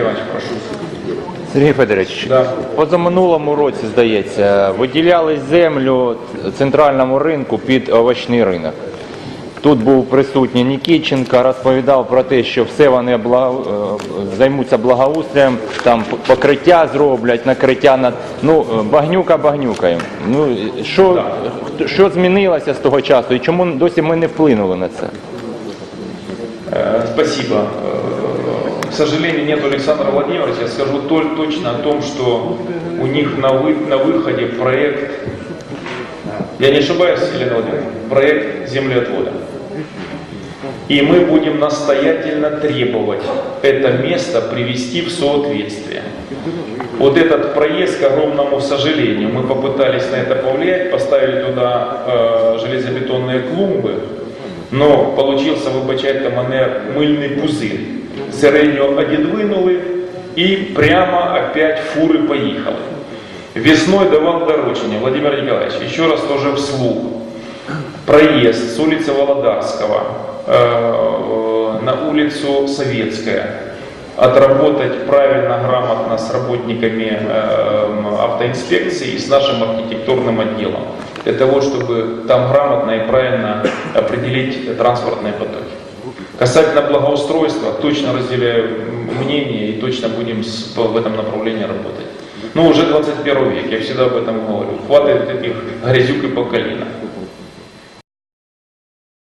Иванович, прошу. Сергій Федорович, Да. позаминулому році, здається, виділяли землю центральному ринку під овочний ринок. Тут був присутній Нікітченко, розповідав про те, що все вони блага- е, займуться благоустрієм, там покриття зроблять, накриття над ну е, багнюка багнюкою. Ну що, хто- що змінилося з того часу і чому досі ми не вплинули на це? Спасибо. К сожалению, нет Александра Владимировича. Я скажу толь- точно о том, что у них на, вы- на выходе проект, я не ошибаюсь, Елена Владимировна, проект землеотвода. И мы будем настоятельно требовать это место привести в соответствие. Вот этот проезд, к огромному сожалению, мы попытались на это повлиять, поставили туда э, железобетонные клумбы, но получился, вибачайте мене, мильний пузир. Середньо одідвинули і прямо опять фури поїхали. Весной давал доручение, Владимир Николаевич, еще раз тоже вслух. Проезд с улицы Володарского э, на улицу Советская отработать правильно, грамотно с работниками э, автоинспекции и с нашим архитектурным отделом, для того, чтобы там грамотно и правильно определить транспортные потоки. Касательно благоустройства, точно разделяю мнение и точно будем в этом направлении работать. Ну, уже 21 век, я всегда об этом говорю. Хватит этих грязюк и по колено.